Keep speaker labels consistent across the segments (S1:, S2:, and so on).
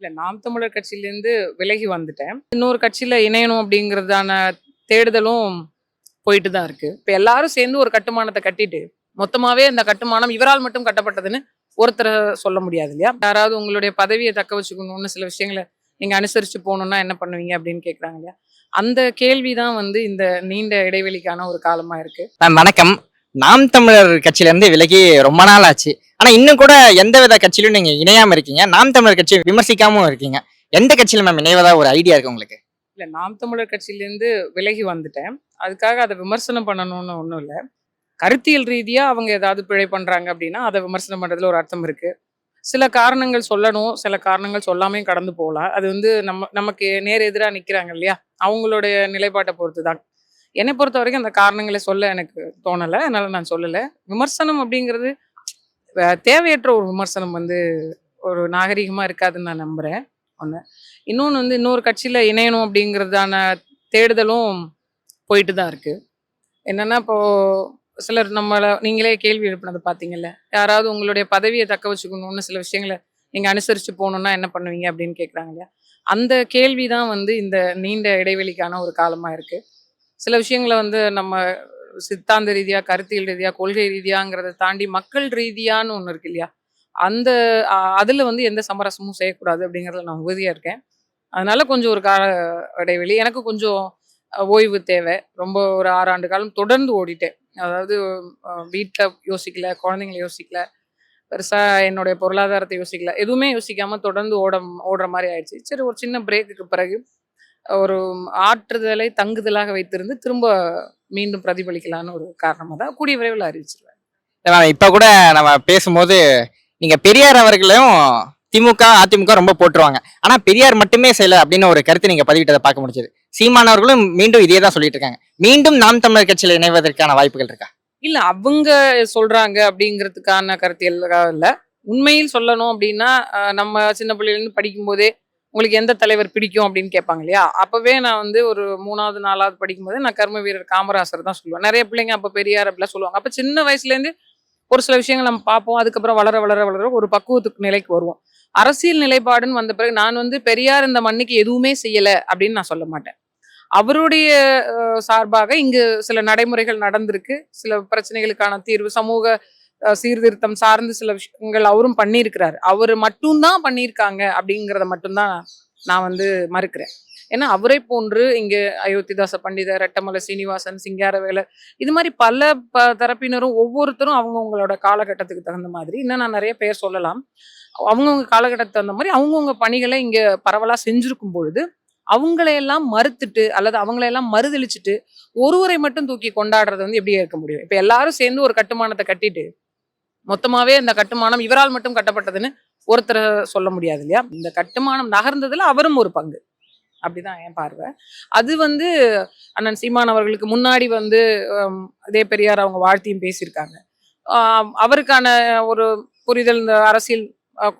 S1: இல்லை நாம் தமிழர் கட்சியிலேருந்து விலகி வந்துட்டேன். இன்னொரு கட்சியில் இணையணும் அப்படிங்கிறதான தேடுதலும் போயிட்டு தான் இருக்குது இப்போ எல்லாரும் சேர்ந்து ஒரு கட்டுமானத்தை கட்டிட்டு மொத்தமாகவே அந்த கட்டுமானம் இவரால் மட்டும் கட்டப்பட்டதுன்னு ஒருத்தரை சொல்ல முடியாது இல்லையா? யாராவது உங்களுடைய பதவியை தக்க வச்சுக்கணும்னு சில விஷயங்களை நீங்கள் அனுசரித்து போகணுன்னா என்ன பண்ணுவீங்க அப்படின்னு கேட்குறாங்க இல்லையா? அந்த கேள்விதான் வந்து இந்த நீண்ட இடைவெளிக்கான ஒரு காலமாக இருக்குது
S2: மேம் வணக்கம். நாம் தமிழர் கட்சியிலேருந்து விலகி ரொம்ப நாள் ஆச்சு. ஆனால் இன்னும் கூட எந்த வித கட்சியிலும் நீங்கள் இணையாமல் இருக்கீங்க. நாம் தமிழர் கட்சியை விமர்சிக்காமல் இருக்கீங்க. எந்த கட்சியில் மேம் இணைவதா ஒரு ஐடியா இருக்கு உங்களுக்கு?
S1: இல்லை நாம் தமிழர் கட்சியிலேருந்து விலகி வந்துட்டேன். அதுக்காக அதை விமர்சனம் பண்ணணும்னு ஒன்றும் இல்லை. கருத்தியல் ரீதியாக அவங்க ஏதாவது பிழை பண்ணுறாங்க அப்படின்னா அதை விமர்சனம் பண்ணுறதுல ஒரு அர்த்தம் இருக்கு. சில காரணங்கள் சொல்லணும். சில காரணங்கள் சொல்லாமையும் கடந்து போகலாம். அது வந்து நம்ம நமக்கு நேர் எதிராக நிற்கிறாங்க இல்லையா? அவங்களுடைய நிலைப்பாட்டை பொறுத்து தான் என்னை பொறுத்த வரைக்கும் அந்த காரணங்களை சொல்ல எனக்கு தோணலை. அதனால நான் சொல்லலை. விமர்சனம் அப்படிங்கிறது தேவையற்ற ஒரு விமர்சனம் வந்து ஒரு நாகரிகமாக இருக்காதுன்னு நான் நம்புகிறேன் ஒன்று இன்னொன்று வந்து இன்னொரு கட்சியில் இணையணும் அப்படிங்கிறதான தேடுதலும் போயிட்டு தான் இருக்குது என்னென்னா இப்போது சிலர் நம்மளை நீங்களே கேள்வி எழுப்பினதை பார்த்தீங்கல்ல யாராவது உங்களுடைய பதவியை தக்க வச்சுக்கணும்னு சில விஷயங்களை நீங்கள் அனுசரித்து போகணுன்னா என்ன பண்ணுவீங்க அப்படின்னு கேட்குறாங்க இல்லையா? அந்த கேள்வி தான் வந்து இந்த நீண்ட இடைவெளிக்கான ஒரு காலமாக இருக்குது சில விஷயங்களை வந்து நம்ம சித்தாந்த ரீதியாக கருத்தியல் ரீதியாக கொள்கை ரீதியாங்கிறத தாண்டி மக்கள் ரீதியான்னு ஒன்று இருக்கு இல்லையா? அந்த அதில் வந்து எந்த சமரசமும் செய்யக்கூடாது அப்படிங்கிறதுல நான் உறுதியாக இருக்கேன். அதனால கொஞ்சம் ஒரு கால இடைவெளி. எனக்கு கொஞ்சம் ஓய்வு தேவை. ரொம்ப ஒரு ஆறு ஆண்டு காலம் தொடர்ந்து ஓடிட்டேன். அதாவது வீட்டில் யோசிக்கல குழந்தைங்களை யோசிக்கல. பெருசாக என்னுடைய பொருளாதாரத்தை யோசிக்கல. எதுவுமே யோசிக்காமல் தொடர்ந்து ஓட ஓடுற மாதிரி ஆயிடுச்சு. சரி ஒரு சின்ன பிரேக்குக்கு பிறகு ஒரு ஆற்றுதலை தங்குதலாக வைத்திருந்து திரும்ப மீண்டும் பிரதிபலிக்கலான்னு ஒரு காரணமாக தான் கூடிய விரைவில் அறிவிச்சிருவேன்
S2: இப்ப கூட நம்ம பேசும்போது நீங்க பெரியார் அவர்களையும் திமுக அதிமுக ரொம்ப போட்டுருவாங்க. ஆனா பெரியார் மட்டுமே செய்யல அப்படின்னு ஒரு கருத்து நீங்க பதிவிட்டதை பார்க்க முடிஞ்சது. சீமான் அவர்களும் மீண்டும் இதே தான் சொல்லிட்டு இருக்காங்க. மீண்டும் நாம் தமிழர் கட்சியில இணைவதற்கான வாய்ப்புகள் இருக்கா?
S1: இல்ல அவங்க சொல்றாங்க அப்படிங்கிறதுக்கான கருத்தியல் இல்ல. உண்மையில் சொல்லணும் அப்படின்னா நம்ம சின்ன பிள்ளையில இருந்து படிக்கும் போதே உங்களுக்கு எந்த தலைவர் பிடிக்கும் அப்படின்னு கேட்பாங்க இல்லையா? அப்பவே நான் வந்து ஒரு மூணாவது நாலாவது படிக்கும்போது நான் கர்ம வீரர் காமராசர் தான் சொல்லுவேன். நிறைய பிள்ளைங்க அப்போ பெரியார் அப்படிலாம் சொல்லுவாங்க. அப்போ சின்ன வயசுலேருந்து ஒரு சில விஷயங்கள் நம்ம பார்ப்போம். அதுக்கப்புறம் வளர வளர வளர ஒரு பக்குவத்துக்கு நிலைக்கு வருவோம். அரசியல் நிலைப்பாடுன்னு வந்த பிறகு நான் வந்து பெரியார் இந்த மண்ணுக்கு எதுவுமே செய்யலை அப்படின்னு நான் சொல்ல மாட்டேன். அவருடைய சார்பாக இங்கு சில நடைமுறைகள் நடந்திருக்கு. சில பிரச்சனைகளுக்கான தீர்வு சமூக சீர்திருத்தம் சார்ந்து சில விஷயங்கள் அவரும் பண்ணியிருக்கிறார். அவர் மட்டும்தான் பண்ணியிருக்காங்க அப்படிங்கிறத மட்டும்தான் நான் வந்து மறுக்கிறேன். ஏன்னா அவரை போன்று இங்க அயோத்திதாச பண்டிதர் ரெட்டமலை சீனிவாசன் சிங்காரவேலர் இது மாதிரி பல ப தரப்பினரும் ஒவ்வொருத்தரும் அவங்கவுங்களோட காலகட்டத்துக்கு தகுந்த மாதிரி இன்னும் நான் நிறைய பேர் சொல்லலாம். அவங்கவுங்க காலகட்டத்துக்கு தகுந்த மாதிரி அவங்கவுங்க பணிகளை இங்க பரவலா செஞ்சுருக்கும் பொழுது அவங்களையெல்லாம் மறுத்துட்டு அல்லது அவங்களையெல்லாம் மறுதளிச்சுட்டு ஒருவரை மட்டும் தூக்கி கொண்டாடுறது வந்து எப்படி இருக்க முடியும். இப்ப எல்லாரும் சேர்ந்து ஒரு கட்டுமானத்தை கட்டிட்டு மொத்தமாவே அந்த கட்டுமானம் இவரால் மட்டும் கட்டப்பட்டதுன்னு ஒருத்தர் சொல்ல முடியாது இல்லையா? இந்த கட்டுமானம் நகர்ந்ததுல அவரும் ஒரு பங்கு. அப்படிதான் என் பார்வை. அது வந்து அண்ணன் சீமான் அவர்களுக்கு முன்னாடி வந்து அதே பெரியார் அவங்க வாழ்த்தியும் பேசியிருக்காங்க. அவருக்கான ஒரு புரிதல் இந்த அரசியல்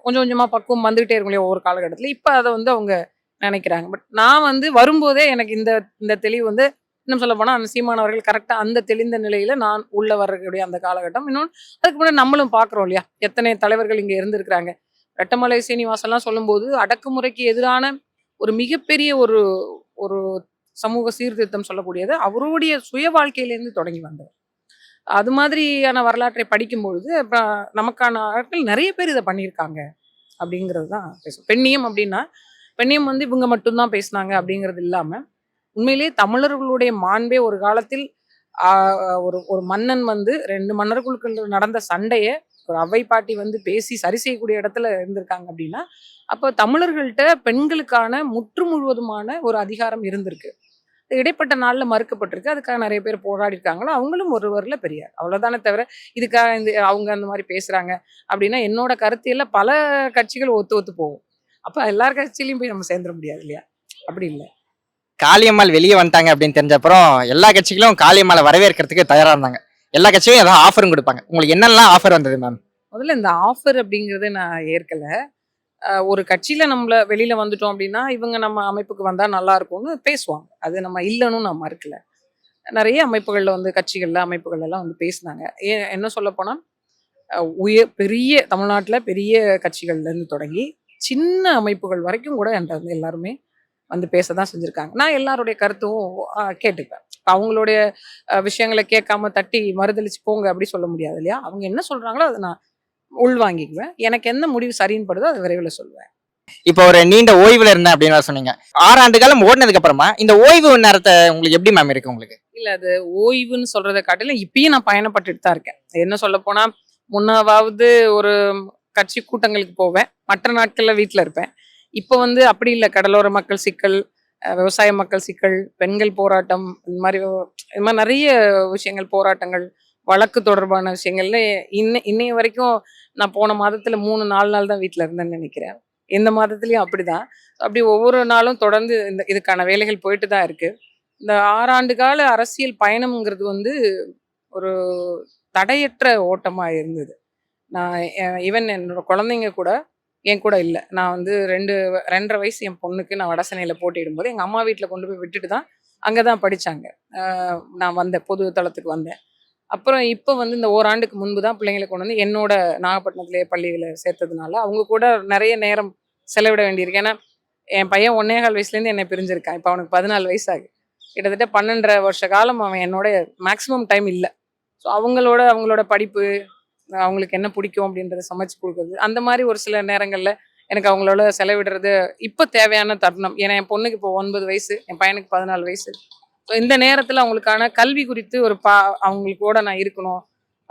S1: கொஞ்சம் கொஞ்சமா பக்குவம் வந்துகிட்டே இருக்கும் இல்லையா ஒவ்வொரு காலகட்டத்துல இப்ப அதை வந்து அவங்க நினைக்கிறாங்க. பட் நான் வந்து வரும்போதே எனக்கு இந்த இந்த தெளிவு வந்து இன்னும் சொல்ல போனால் அந்த சீமான் அவர்கள் அந்த தெளிந்த நிலையில் நான் உள்ளே வரக்கூடிய அந்த காலகட்டம். இன்னொன்று அதுக்கு முன்னாடி நம்மளும் பார்க்குறோம் இல்லையா? எத்தனை தலைவர்கள் இங்கே இருந்திருக்கிறாங்க? ரெட்டமலை சீனிவாசன்லாம் சொல்லும்போது அடக்குமுறைக்கு எதிரான ஒரு மிகப்பெரிய ஒரு ஒரு சமூக சீர்திருத்தம் சொல்லக்கூடியது அவருடைய சுய வாழ்க்கையிலேருந்து தொடங்கி வந்தவர். அது மாதிரியான வரலாற்றை படிக்கும்பொழுது அப்புறம் நமக்கான ஆட்கள் நிறைய பேர் இதை பண்ணியிருக்காங்க அப்படிங்கிறது தான் பேசும் பெண்ணியம் அப்படின்னா பெண்ணியம் வந்து இவங்க மட்டும்தான் பேசுனாங்க அப்படிங்கிறது இல்லாமல் உண்மையிலேயே தமிழர்களுடைய மாண்பே ஒரு காலத்தில் ஒரு ஒரு மன்னன் வந்து ரெண்டு மன்னர்களுக்குள்ள நடந்த சண்டையை ஒரு அவை பாட்டி வந்து பேசி சரி செய்யக்கூடிய இடத்துல இருந்திருக்காங்க அப்படின்னா அப்போ தமிழர்கள்ட்ட பெண்களுக்கான முற்று முழுவதுமான ஒரு அதிகாரம் இருந்திருக்கு. இடைப்பட்ட நாளில் மறுக்கப்பட்டிருக்கு. அதுக்காக நிறைய பேர் போராடி இருக்காங்களோ? அவங்களும் ஒருவரில் பெரியார். அவ்வளோதானே தவிர இதுக்காக இந்த அவங்க அந்த மாதிரி பேசுகிறாங்க அப்படின்னா என்னோட கருத்தியில் பல கட்சிகள் ஒத்து ஒத்து போகும். அப்போ எல்லார் கட்சியிலையும் போய் நம்ம சேர்ந்துட முடியாது இல்லையா? அப்படி இல்லை.
S2: காளியம்மாள் வெளியே வந்துட்டாங்க அப்படின்னு தெரிஞ்ச அப்புறம் எல்லா கட்சிகளும் காளியம்மாளை வரவேற்கிறதுக்கு தயாரா இருந்தாங்க. எல்லா கட்சியும் ஏதாவது ஆஃபரும் கொடுப்பாங்க. உங்களுக்கு என்னெல்லாம் ஆஃபர் வந்தது மேம்
S1: முதல்ல இந்த ஆஃபர் அப்படிங்கிறது நான் ஏற்கல. ஒரு கட்சியில நம்மள வெளியில வந்துட்டோம் அப்படின்னா இவங்க நம்ம அமைப்புக்கு வந்தா நல்லா இருக்கும்னு பேசுவாங்க. அது நம்ம இல்லைன்னு நான் மறுக்கல. நிறைய அமைப்புகளில் வந்து கட்சிகளில் அமைப்புகள் எல்லாம் வந்து பேசினாங்க. ஏன் என்ன சொல்ல போனால் உய உயர் பெரிய தமிழ்நாட்டில் பெரிய கட்சிகள்லேருந்து தொடங்கி சின்ன அமைப்புகள் வரைக்கும் கூட என்கிட்ட வந்து எல்லாருமே வந்து பேச தான் செஞ்சுருக்காங்க. நான் எல்லாருடைய கருத்தும் கேட்டுப்பேன் அவங்களுடைய விஷயங்களை கேட்காம தட்டி மறுதளிச்சு போங்க அப்படி சொல்ல முடியாது இல்லையா? அவங்க என்ன சொல்றாங்களோ அதை நான் உள்வாங்கிக்குவேன். எனக்கு எந்த முடிவு சரின்னு படுதோ அதை விரைவில் சொல்லுவேன்.
S2: இப்போ ஒரு நீண்ட ஓய்வுல இருந்தேன் அப்படின்னு சொன்னீங்க. ஆறு ஆண்டு காலம் ஓடினதுக்கு அப்புறமா இந்த ஓய்வு நேரத்தை உங்களுக்கு எப்படி மேம் இருக்கு உங்களுக்கு?
S1: இல்ல அது ஓய்வுன்னு சொல்றதை காட்டிலும் இப்பயும் நான் பயணப்பட்டுட்டு தான் இருக்கேன். என்ன சொல்ல போனா முன்னாவது ஒரு கட்சி கூட்டங்களுக்கு போவேன். மற்ற நாட்கள்ல வீட்ல இருப்பேன். இப்போ வந்து அப்படி இல்லை. கடலோர மக்கள் சிக்கல் விவசாய மக்கள் சிக்கல் பெண்கள் போராட்டம் இந்த மாதிரி இந்த மாதிரி நிறைய விஷயங்கள் போராட்டங்கள் வழக்கு தொடர்பான விஷயங்கள்ல இன்ன இன்னைய வரைக்கும் நான் போன மாதத்துல மூணு நாலு நாள் தான் வீட்டில் இருந்தேன்னு நினைக்கிறேன். இந்த மாதத்துலேயும் அப்படிதான். அப்படி ஒவ்வொரு நாளும் தொடர்ந்து இந்த இதுக்கான வேலைகள் போயிட்டு தான் இருக்கு. இந்த ஆறாண்டு கால அரசியல் பயணம்ங்கிறது வந்து ஒரு தடையற்ற ஓட்டமாக இருந்தது. நான் ஈவன் என்னோட குழந்தைங்க கூட என் கூட இல்லை. நான் வந்து ரெண்டு ரெண்டரை வயசு என் பொண்ணுக்கு நான் வடசனையில் போட்டியிடும் போது எங்கள் அம்மா வீட்டில் கொண்டு போய் விட்டுட்டு தான் அங்கே தான் படித்தாங்க நான் வந்தேன் பொது தளத்துக்கு வந்தேன். அப்புறம் இப்போ வந்து இந்த ஓராண்டுக்கு முன்பு தான் பிள்ளைங்களை கொண்டு வந்து என்னோட நாகப்பட்டினத்திலே பள்ளிகளை சேர்த்ததுனால அவங்க கூட நிறைய நேரம் செலவிட வேண்டியிருக்கு. ஏன்னா என் பையன் ஒன்னே கால் வயசுலேருந்து என்னை பிரிஞ்சிருக்கான். இப்போ அவனுக்கு பதினாலு வயசாகு. கிட்டத்தட்ட பன்னெண்டரை வருஷ காலம் அவன் என்னோட மேக்ஸிமம் டைம் இல்லை. ஸோ அவங்களோட அவங்களோட படிப்பு அவங்களுக்கு என்ன பிடிக்கும் அப்படின்றத சமைச்சு கொடுக்குறது. அந்த மாதிரி ஒரு சில நேரங்களில் எனக்கு அவங்களோட செலவிடுறது இப்போ தேவையான தருணம். ஏன்னா என் பொண்ணுக்கு இப்போ ஒன்பது வயசு என் பையனுக்கு பதினாலு வயசு. ஸோ இந்த நேரத்தில் அவங்களுக்கான கல்வி குறித்து ஒரு பா அவங்களுக்கு கூட நான் இருக்கணும்.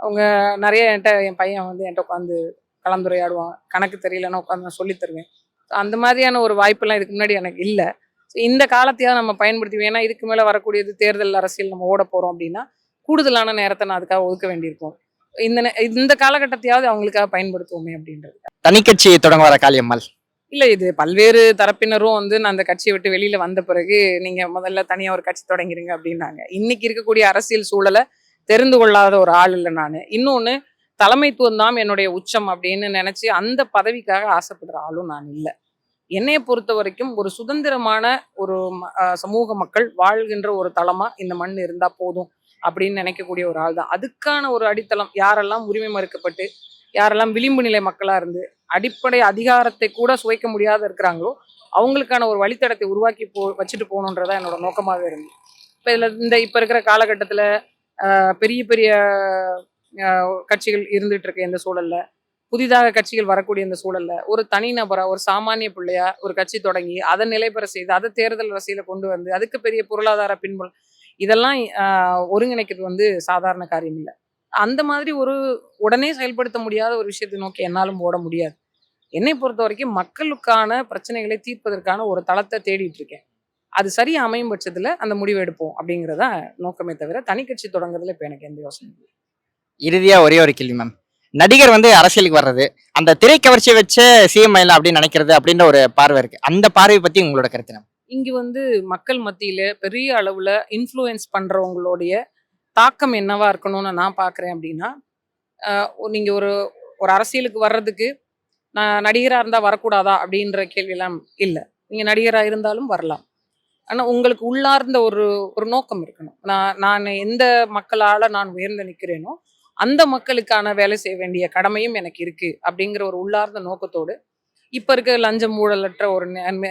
S1: அவங்க நிறைய என்கிட்ட என் பையன் வந்து என்கிட்ட உட்காந்து கலந்துரையாடுவான். கணக்கு தெரியலன்னா உட்காந்து நான் சொல்லித் தருவேன். அந்த மாதிரியான ஒரு வாய்ப்பெல்லாம் இதுக்கு முன்னாடி எனக்கு இல்லை. ஸோ இந்த காலத்தையாவது நம்ம பயன்படுத்துவோம் ஏன்னா இதுக்கு மேலே வரக்கூடியது தேர்தல் அரசியல் நம்ம ஓட போகிறோம் அப்படின்னா கூடுதலான நேரத்தை நான் அதுக்காக ஒதுக்க வேண்டியிருக்கும். இந்த இந்த காலகட்டத்தையாவது அவங்களுக்காக பயன்படுத்துவோமே அப்படின்றது.
S2: தனிக்கட்சி தொடங்க வர காளியம்மாள்.
S1: இல்ல இது பல்வேறு தரப்பினரும் வந்து நான் அந்த கட்சியை விட்டு வெளியில வந்த பிறகு நீங்க முதல்ல தனியா ஒரு கட்சி தொடங்கிருங்க அப்படின்னாங்க. இன்னைக்கு இருக்கக்கூடிய அரசியல் சூழலை தெரிந்து கொள்ளாத ஒரு ஆள் இல்லை நான். இன்னொன்னு தலைமைத்துவம் தான் என்னுடைய உச்சம் அப்படின்னு நினைச்சு அந்த பதவிக்காக ஆசைப்படுற ஆளும் நான் இல்லை. என்னைய பொறுத்த வரைக்கும் ஒரு சுதந்திரமான ஒரு சமூக மக்கள் வாழ்கின்ற ஒரு தளமா இந்த மண் இருந்தா போதும் அப்படின்னு நினைக்கக்கூடிய ஒரு ஆள் தான். அதுக்கான ஒரு அடித்தளம் யாரெல்லாம் உரிமை மறுக்கப்பட்டு யாரெல்லாம் விளிம்பு நிலை மக்களா இருந்து அடிப்படை அதிகாரத்தை கூட சுவைக்க முடியாத இருக்கிறாங்களோ அவங்களுக்கான ஒரு வழித்தடத்தை உருவாக்கி போ வச்சுட்டு போகணுன்றதா என்னோட நோக்கமாகவே இருந்து இப்போ இதில் இந்த இப்போ இருக்கிற காலகட்டத்தில் பெரிய பெரிய கட்சிகள் இருந்துட்டு இருக்க இந்த சூழல்ல புதிதாக கட்சிகள் வரக்கூடிய இந்த சூழல்ல ஒரு தனிநபரா ஒரு சாமானிய பிள்ளையா ஒரு கட்சி தொடங்கி அதை நிலைபெற செய்து அதை தேர்தல் அரசியல கொண்டு வந்து அதுக்கு பெரிய பொருளாதார பின்புலம் இதெல்லாம் ஒருங்கிணைக்கிறது வந்து சாதாரண காரியம் இல்லை. அந்த மாதிரி ஒரு உடனே செயல்படுத்த முடியாத ஒரு விஷயத்தை நோக்கி என்னாலும் ஓட முடியாது. என்னை பொறுத்த வரைக்கும் மக்களுக்கான பிரச்சனைகளை தீர்ப்பதற்கான ஒரு தளத்தை தேடிட்டு இருக்கேன். அது சரியா அமையும் பட்சத்தில் அந்த முடிவு எடுப்போம் அப்படிங்கிறத நோக்கமே தவிர தனி கட்சி தொடங்குறதுல இப்போ எனக்கு எந்த யோசனை
S2: இறுதியாக ஒரே ஒரு கேள்வி மேம் நடிகர் வந்து அரசியலுக்கு வர்றது அந்த திரைக்கவர்ச்சியை வச்சு சிஎம் ஆயிடலாம் அப்படின்னு நினைக்கிறது அப்படின்ற ஒரு பார்வை இருக்கு. அந்த பார்வை பத்தி உங்களோட கருத்து என்ன?
S1: இங்க வந்து மக்கள் மத்தியில பெரிய அளவுல இன்ஃப்ளூயன்ஸ் பண்றவங்களுடைய தாக்கம் என்னவா இருக்கணும்னு நான் பாக்குறேன் அப்படின்னா நீங்க ஒரு ஒரு அரசியலுக்கு வர்றதுக்கு நான் நடிகராக இருந்தால் வரக்கூடாதா அப்படின்ற கேள்வியெல்லாம் இல்லை. நீங்கள் நடிகராக இருந்தாலும் வரலாம். ஆனால் உங்களுக்கு உள்ளார்ந்த ஒரு ஒரு நோக்கம் இருக்கணும். நான் நான் எந்த மக்களால் நான் உயர்ந்து நிற்கிறேனோ அந்த மக்களுக்கான வேலை செய்ய வேண்டிய கடமையும் எனக்கு இருக்கு அப்படிங்கிற ஒரு உள்ளார்ந்த நோக்கத்தோடு இப்போ இருக்க லஞ்சம் ஊழலற்ற ஒரு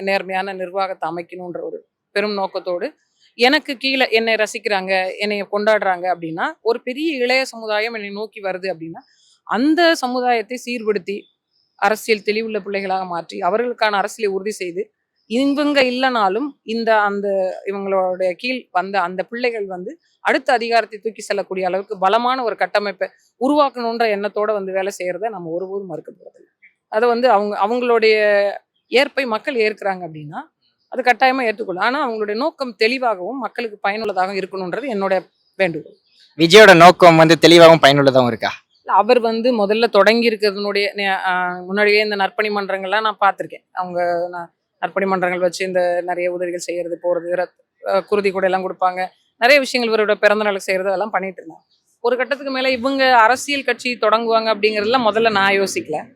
S1: நேர்மையான நிர்வாகத்தை அமைக்கணுன்ற ஒரு பெரும் நோக்கத்தோடு எனக்கு கீழே என்னை ரசிக்கிறாங்க என்னை கொண்டாடுறாங்க அப்படின்னா ஒரு பெரிய இளைய சமுதாயம் என்னை நோக்கி வருது அப்படின்னா அந்த சமுதாயத்தை சீர்படுத்தி அரசியல் தெளிவுள்ள பிள்ளைகளாக மாற்றி அவர்களுக்கான அரசியலை உறுதி செய்து இவங்க இல்லைனாலும் இந்த அந்த இவங்களுடைய கீழ் வந்த அந்த பிள்ளைகள் வந்து அடுத்த அதிகாரத்தை தூக்கி செல்லக்கூடிய அளவுக்கு பலமான ஒரு கட்டமைப்பை உருவாக்கணுன்ற எண்ணத்தோட வந்து வேலை செய்யறத நம்ம ஒருபோதும் மறுக்க போறதில்லை அதை வந்து அவங்க அவங்களுடைய ஏற்பை மக்கள் ஏற்கிறாங்க அப்படின்னா அது கட்டாயமா ஏற்றுக்கொள்ளும் ஆனா அவங்களுடைய நோக்கம் தெளிவாகவும் மக்களுக்கு பயனுள்ளதாகவும் இருக்கணுன்றது என்னுடைய வேண்டுகோள்.
S2: விஜயோட நோக்கம் வந்து தெளிவாகவும் பயனுள்ளதாகவும் இருக்கா?
S1: அவர் வந்து முதல்ல தொடங்கி இருக்கிறதுனுடைய முன்னாடியே இந்த நற்பணி மன்றங்கள்லாம் நான் பார்த்துருக்கேன். அவங்க ந- நற்பணி மன்றங்கள் வச்சு இந்த நிறைய உதவிகள் செய்யறது போகிறது ரத்- குருதி கூட எல்லாம் கொடுப்பாங்க. நிறைய விஷயங்கள் இவரோட பிறந்த நாளுக்கு செய்யறது அதெல்லாம் பண்ணிட்டு இருந்தாங்க. ஒரு கட்டத்துக்கு மேலே இவங்க அரசியல் கட்சி தொடங்குவாங்க அப்படிங்கிறதுலாம் முதல்ல நான் யோசிக்கல.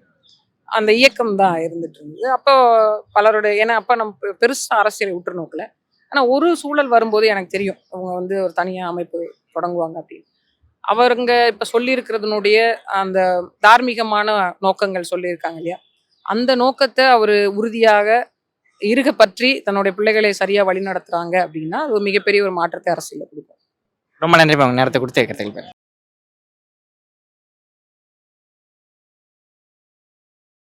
S1: அந்த இயக்கம் தான் இருந்துட்டு இருந்தது. அப்போ பலருடைய ஏன்னா அப்போ நம்ம பெ- அரசியலை உற்று நோக்கல. ஆனால் ஒரு சூழல் வரும்போது எனக்கு தெரியும் அவங்க வந்து ஒரு தனியாக அமைப்பு தொடங்குவாங்க அப்படின்னு. அவருங்க இப்போ சொல்லியிருக்கிறதுனுடைய அந்த தார்மீகமான நோக்கங்கள் சொல்லியிருக்காங்க இல்லையா? அந்த நோக்கத்தை அவர் உறுதியாக இருக பற்றி தன்னுடைய பிள்ளைகளை சரியாக வழி நடத்துகிறாங்க அப்படின்னா அது ஒரு மிகப்பெரிய ஒரு மாற்றத்தை அரசியலில் கொடுக்கும்.
S2: ரொம்ப நன்றி உங்கள் நேரத்தை கொடுத்து இருக்கிறதுக்கு